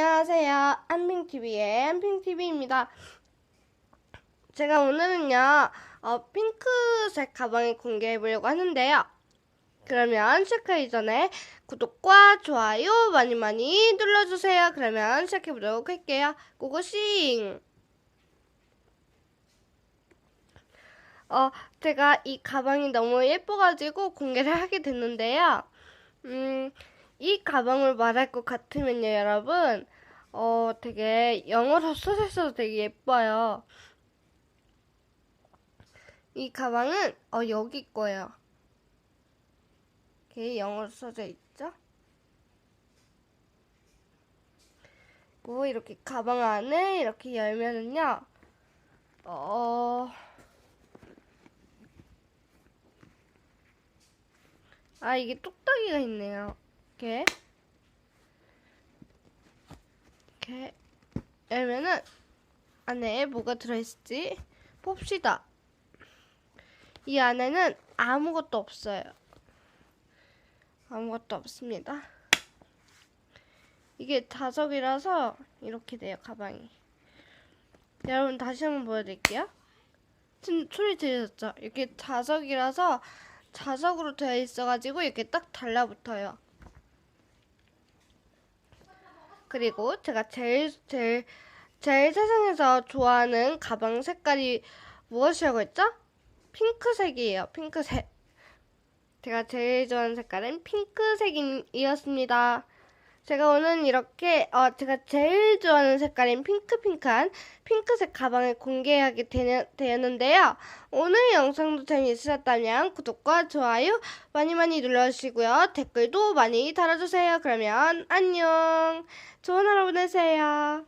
안녕하세요. 한핑TV의 한핑TV입니다. 제가 오늘은요, 어, 핑크색 가방을 공개해 보려고 하는데요. 그러면 시작하기 전에 구독과 좋아요 많이 많이 눌러주세요. 그러면 시작해 보도록 할게요. 고고싱! 어, 제가 이 가방이 너무 예뻐가지고 공개를 하게 됐는데요. 음, 이 가방을 말할 것 같으면요, 여러분. 어, 되게 영어로 써져 있어서 되게 예뻐요. 이 가방은, 어, 여기 거예요. 이렇게 영어로 써져 있죠? 그리고 이렇게 가방 안에 이렇게 열면은요, 어, 아, 이게 뚝딱이가 있네요. 이렇게. 이렇게. 열면은, 안에 뭐가 들어있을지 봅시다. 이 안에는 아무것도 없어요. 아무것도 없습니다. 이게 자석이라서 이렇게 돼요, 가방이. 여러분, 다시 한번 보여드릴게요. 지금 소리 들으셨죠? 이렇게 자석이라서 자석으로 되어 있어가지고 이렇게 딱 달라붙어요. 그리고 제가 제일 제일 제일 세상에서 좋아하는 가방 색깔이 무엇이라고 했죠? 핑크색이에요. 핑크색. 제가 제일 좋아하는 색깔은 핑크색이었습니다. 제가 오늘 이렇게 어 제가 제일 좋아하는 색깔인 핑크핑크한 핑크색 가방을 공개하게 되는, 되었는데요. 오늘 영상도 재미있으셨다면 구독과 좋아요 많이 많이 눌러주시고요. 댓글도 많이 달아주세요. 그러면 안녕. 좋은 하루 보내세요.